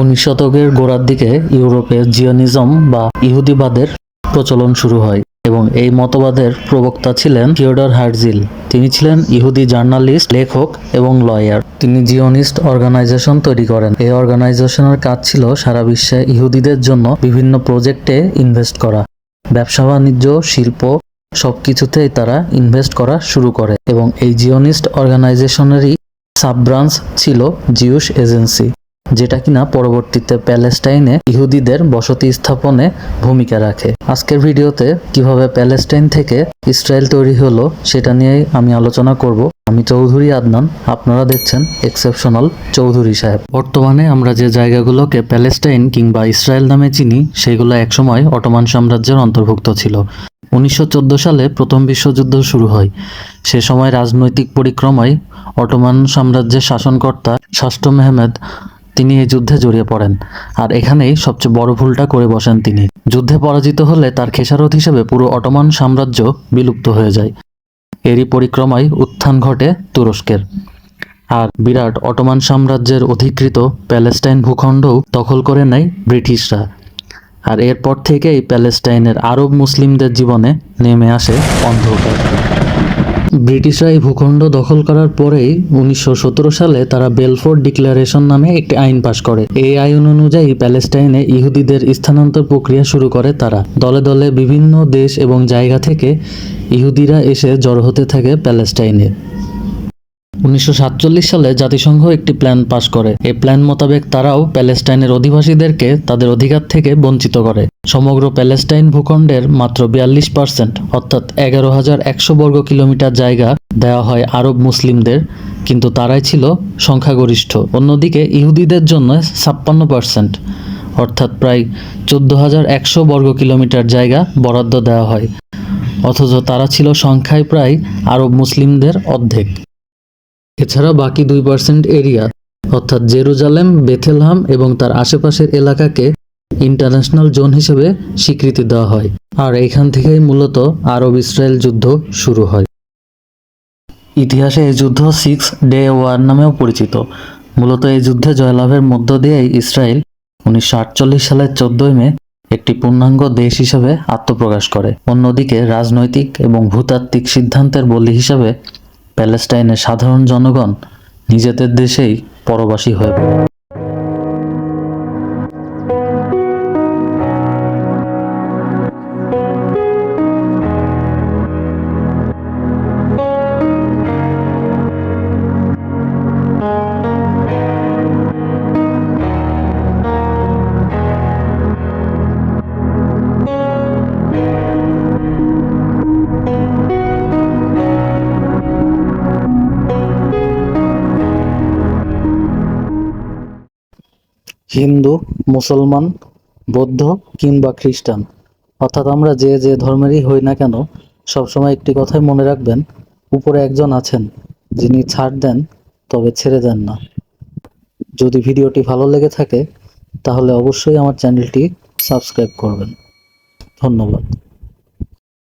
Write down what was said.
উনিশ শতকের গোড়ার দিকে ইউরোপে জিওনিজম বা ইহুদিবাদের প্রচলন শুরু হয় এবং এই মতবাদের প্রবক্তা ছিলেন থিওডর হার্জিল। তিনি ছিলেন ইহুদি জার্নালিস্ট, লেখক এবং লয়ার। তিনি জিওনিস্ট অর্গানাইজেশন তৈরি করেন। এই অর্গানাইজেশনের কাজ ছিল সারা বিশ্বে ইহুদিদের জন্য বিভিন্ন প্রজেক্টে ইনভেস্ট করা। ব্যবসা, বাণিজ্য, শিল্প সবকিছুতেই তারা ইনভেস্ট করা শুরু করে এবং এই জিওনিস্ট অর্গানাইজেশনেরই সাব ব্রাঞ্চ ছিল জিউস এজেন্সি। যেটা কিনা পরবর্তীতে প্যালেস্টাইনে ইহুদিদের বসতি স্থাপনে ভূমিকা রাখে। আজকের ভিডিওতে কীভাবে প্যালেস্টাইন থেকে ইসরায়েল তৈরি হলো সেটা নিয়েই আমি আলোচনা করব। আমি চৌধুরী আদনান, আপনারা দেখছেন এক্সেপশনাল চৌধুরী সাহেব। বর্তমানে আমরা যে জায়গাগুলোকে প্যালেস্টাইন কিংবা ইসরায়েল নামে চিনি, সেগুলো একসময় অটোমান সাম্রাজ্যের অন্তর্ভুক্ত ছিল। উনিশশো চোদ্দ সালে প্রথম বিশ্বযুদ্ধ শুরু হয়। সে সময় রাজনৈতিক পরিক্রমায় অটোমান সাম্রাজ্যের শাসনকর্তা ষষ্ঠ মেহমেদ তিনি এই যুদ্ধে জড়িয়ে পড়েন। আর এখানেই সবচেয়ে বড় ভুলটা করে বসেন তিনি। যুদ্ধে পরাজিত হলে তার খেসারত হিসেবে পুরো অটোমান সাম্রাজ্য বিলুপ্ত হয়ে যায়। এরই পরিক্রমায় উত্থান ঘটে তুরস্কের। আর বিরাট অটোমান সাম্রাজ্যের অধিকৃত প্যালেস্টাইন ভূখণ্ডও দখল করে নেয় ব্রিটিশরা। আর এরপর থেকেই প্যালেস্টাইনের আরব মুসলিমদের জীবনে নেমে আসে অন্ধকার। ব্রিটিশরা এই ভূখণ্ড দখল করার পরেই উনিশশো সতেরো সালে তারা বেলফোর্ড ডিক্লারেশন নামে একটি আইন পাশ করে। এই আইন অনুযায়ী প্যালেস্টাইনে ইহুদিদের স্থানান্তর প্রক্রিয়া শুরু করে তারা। দলে দলে বিভিন্ন দেশ এবং জায়গা থেকে ইহুদিরা এসে জড়ো হতে থাকে প্যালেস্টাইনে। উনিশশো সাতচল্লিশ সালে জাতিসংঘ একটি প্ল্যান পাশ করে। এই প্ল্যান মোতাবেক তারাও প্যালেস্টাইনের অধিবাসীদেরকে তাদের অধিকার থেকে বঞ্চিত করে। সমগ্র প্যালেস্টাইন ভূখণ্ডের মাত্র বিয়াল্লিশ পার্সেন্ট অর্থাৎ এগারো হাজার একশো বর্গ কিলোমিটার জায়গা দেওয়া হয় আরব মুসলিমদের, কিন্তু তারাই ছিল সংখ্যাগরিষ্ঠ। অন্যদিকে ইহুদিদের জন্য ছাপ্পান্ন পার্সেন্ট অর্থাৎ প্রায় চোদ্দ হাজার একশো বর্গ কিলোমিটার জায়গা বরাদ্দ দেওয়া হয়। অথচ তারা ছিল সংখ্যায় প্রায় আরব মুসলিমদের অর্ধেক। এছাড়া বাকি দুই পার্সেন্ট এরিয়া, অর্থাৎ জেরুজালেম, বেথেলহাম এবং তার আশেপাশের এলাকাকে ইন্টারন্যাশনাল জোন হিসেবে স্বীকৃতি দেওয়া হয়। আর এখান থেকেই মূলত আরব ইসরায়েল যুদ্ধ শুরু হয়। ইতিহাসে এই যুদ্ধ সিক্স ডে ওয়ার নামেও পরিচিত। মূলত এই যুদ্ধে জয়লাভের মধ্য দিয়েই ইসরায়েল উনিশশো আটচল্লিশ সালের চোদ্দই মে একটি পূর্ণাঙ্গ দেশ হিসেবে আত্মপ্রকাশ করে। অন্যদিকে রাজনৈতিক এবং ভূতাত্ত্বিক সিদ্ধান্তের বলি হিসেবে প্যালেস্টাইনের সাধারণ জনগণ নিজেদের দেশেই পরবাসী হয়ে পড়ে। হিন্দু, মুসলমান, বৌদ্ধ কিংবা খ্রিস্টান। অর্থাৎ আমরা যে যে ধর্মেরই হই না কেন, সবসময় একটি কথাই মনে রাখবেন, উপরে একজন আছেন, যিনি ছাড় দেন, তবে ছেড়ে দেন না। যদি ভিডিওটি ভালো লেগে থাকে, তাহলে অবশ্যই আমার চ্যানেলটি সাবস্ক্রাইব করবেন। ধন্যবাদ।